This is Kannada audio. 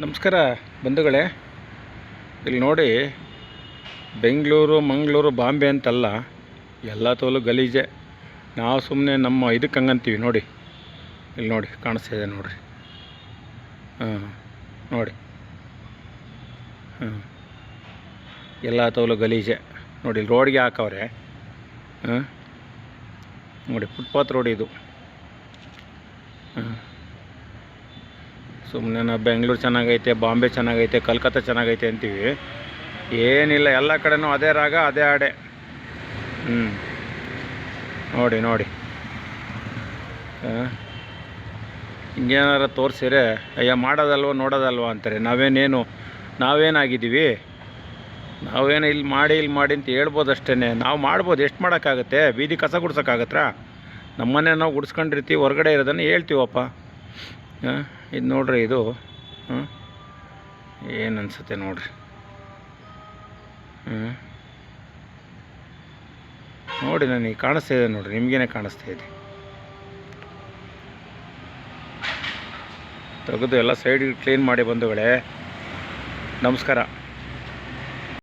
ನಮಸ್ಕಾರ ಬಂಧುಗಳೇ. ಇಲ್ಲಿ ನೋಡಿ ಬೆಂಗಳೂರು, ಮಂಗಳೂರು, ಬಾಂಬೆ ಅಂತಲ್ಲ, ಎಲ್ಲ ತೋಲು ಗಲೀಜೆ. ನಾವು ಸುಮ್ಮನೆ ನಮ್ಮ ಇದಕ್ಕೆ ಹಂಗಂತೀವಿ, ನೋಡಿ. ಇಲ್ಲಿ ನೋಡಿ, ಕಾಣಿಸ್ತಾ ಇದೆ ನೋಡಿರಿ. ಹಾಂ, ನೋಡಿ. ಹಾಂ. ಎಲ್ಲ ತೋಲು ಗಲೀಜೆ. ನೋಡಿ, ಇಲ್ಲಿ ರೋಡ್ಗೆ ಹಾಕವ್ರೆ. ಹಾಂ. ನೋಡಿ ಫುಟ್ಪಾತ್ ರೋಡ್ ಇದು. ಹಾಂ. ಸುಮ್ಮನೆ ನಾವು ಬೆಂಗಳೂರು ಚೆನ್ನಾಗೈತೆ, ಬಾಂಬೆ ಚೆನ್ನಾಗೈತೆ, ಕಲ್ಕತ್ತಾ ಚೆನ್ನಾಗೈತೆ ಅಂತೀವಿ. ಏನಿಲ್ಲ, ಎಲ್ಲ ಕಡೆನೂ ಅದೇ ರಾಗ, ಅದೇ ಹಾಡೆ. ಹ್ಞೂ ನೋಡಿ ನೋಡಿ. ಹಿಂಗೇನಾರ ತೋರಿಸಿರೆ ಅಯ್ಯ, ಮಾಡೋದಲ್ವ, ನೋಡೋದಲ್ವ ಅಂತಾರೆ. ನಾವೇನೇನು, ನಾವೇನಾಗಿದ್ದೀವಿ? ನಾವೇನು ಇಲ್ಲಿ ಮಾಡಿ ಇಲ್ಲಿ ಮಾಡಿ ಅಂತ ಹೇಳ್ಬೋದು ಅಷ್ಟೇ ನಾವು ಮಾಡ್ಬೋದು, ಎಷ್ಟು ಮಾಡೋಕ್ಕಾಗುತ್ತೆ? ಬೀದಿ ಕಸ ಗುಡ್ಸೋಕ್ಕಾಗತ್ತಾ? ನಮ್ಮನೆ ನಾವು ಗುಡ್ಸ್ಕೊಂಡಿರ್ತೀವಿ, ಹೊರಗಡೆ ಇರೋದನ್ನು ಹೇಳ್ತೀವಪ್ಪ. ಇದು ನೋಡ್ರಿ ಇದು. ಏನು ಅನ್ಸುತ್ತೆ ನೋಡ್ರಿ. ನೋಡಿ ನನಗೆ ಕಾಣಿಸ್ತಾ ಇದೆ ನೋಡ್ರಿ, ನಿಮಗೇನೆ ಕಾಣಿಸ್ತಾ ಇದೆ. ತೆಗೆದು ಎಲ್ಲ ಸೈಡ್ ಕ್ಲೀನ್ ಮಾಡಿ ಬಂಧುಗಳೇ, ನಮಸ್ಕಾರ.